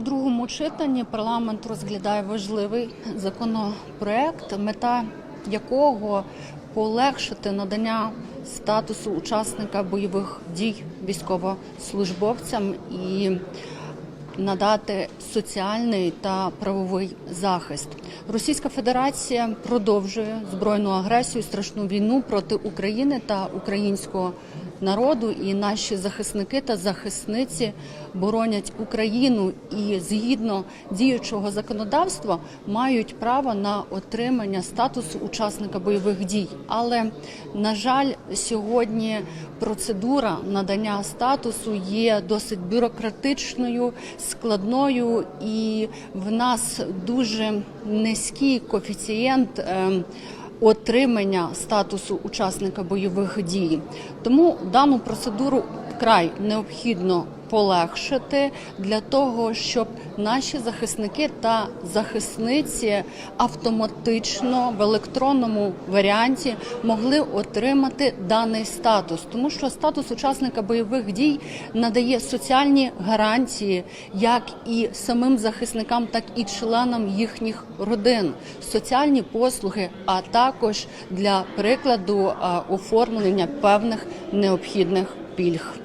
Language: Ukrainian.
У другому читанні парламент розглядає важливий законопроект, мета якого полегшити надання статусу учасника бойових дій військовослужбовцям і надати соціальний та правовий захист. Російська Федерація продовжує збройну агресію, страшну війну проти України та українського народу. І наші захисники та захисниці боронять Україну і згідно діючого законодавства мають право на отримання статусу учасника бойових дій. Але на жаль, сьогодні процедура надання статусу є досить бюрократичною, складною, і в нас дуже низький коефіцієнт. ем, Отримання статусу учасника бойових дій, тому дану процедуру вкрай необхідно полегшити для того, щоб наші захисники та захисниці автоматично в електронному варіанті могли отримати даний статус, тому що статус учасника бойових дій надає соціальні гарантії як і самим захисникам, так і членам їхніх родин, соціальні послуги, а також для прикладу оформлення певних необхідних пільг.